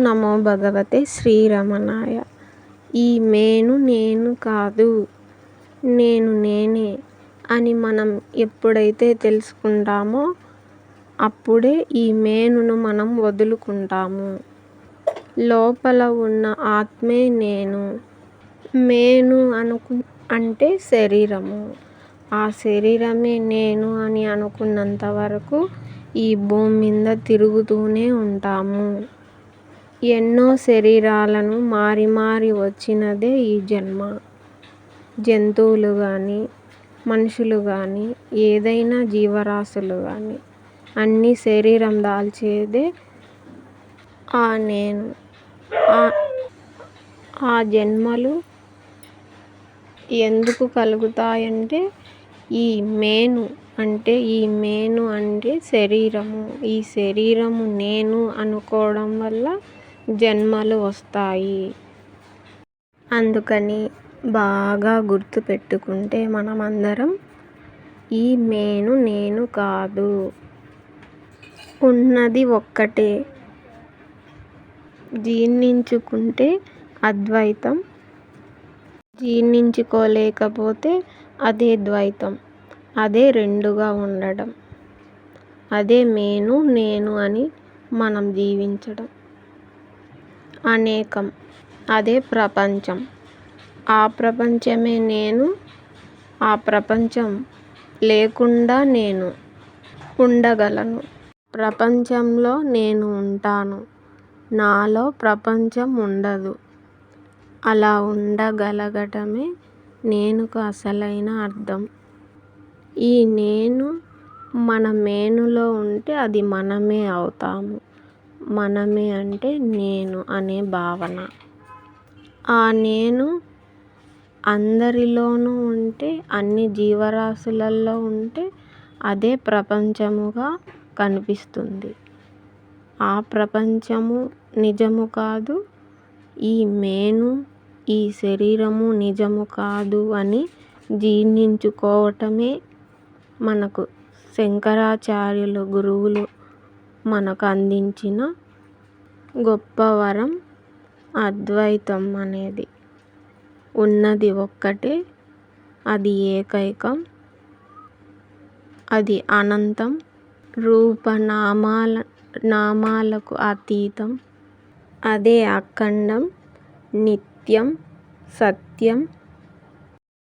నమో భగవతే శ్రీరమణాయ. ఈ మేను నేను కాదు నేను నేనే అని మనం ఎప్పుడైతే తెలుసుకుంటామో అప్పుడే ఈ మేనును మనం వదులుకుంటాము. లోపల ఉన్న ఆత్మే నేను. మేను అనుకు అంటే శరీరము. ఆ శరీరమే నేను అని అనుకున్నంత వరకు ఈ భూమి మీద తిరుగుతూనే ఉంటాము. ఎన్నో శరీరాలను మారి మారి వచ్చినదే ఈ జన్మ. జంతువులు కానీ మనుషులు కానీ ఏదైనా జీవరాశులు కానీ అన్నీ శరీరం దాల్చేదే ఆ నేను. ఆ జన్మలు ఎందుకు కలుగుతాయంటే ఈ మేను అంటే ఈ మేను అంటే శరీరము. ఈ శరీరము నేను అనుకోవడం వల్ల జన్మలు వస్తాయి. అందుకని బాగా గుర్తుపెట్టుకుంటే మనమందరం ఈ మేను నేను కాదు. ఉన్నది ఒక్కటే. జీర్ణించుకుంటే అద్వైతం. జీర్ణించుకోలేకపోతే అదే ద్వైతం. అదే రెండుగా ఉండడం. అదే మేను నేను అని మనం జీవించడం. అనేకం. అదే ప్రపంచం. ఆ ప్రపంచమే నేను ఆ ప్రపంచం లేకుండా నేను ఉండగలను. ప్రపంచంలో నేను ఉంటాను. నాలో ప్రపంచం ఉండదు. అలా ఉండగలగటమే నేనుకు అసలైన అర్థం. ఈ నేను మన మేనులో ఉంటే అది మనమే అవుతాము. మనమే అంటే నేను అనే భావన. ఆ నేను అందరిలోనూ ఉంటే అన్ని జీవరాశులలో ఉంటే అదే ప్రపంచముగా కనిపిస్తుంది. ఆ ప్రపంచము నిజము కాదు ఈ నేను ఈ శరీరము నిజము కాదు అని జీర్ణించుకోవటమే మనకు శంకరాచార్యులు గురువులు మనకు అందించిన గొప్ప వరం అద్వైతం అనేది. ఉన్నది ఒక్కటే అది ఏకైకం అది అనంతం. రూపనామాల నామాలకు అతీతం. అదే అఖండం నిత్యం సత్యం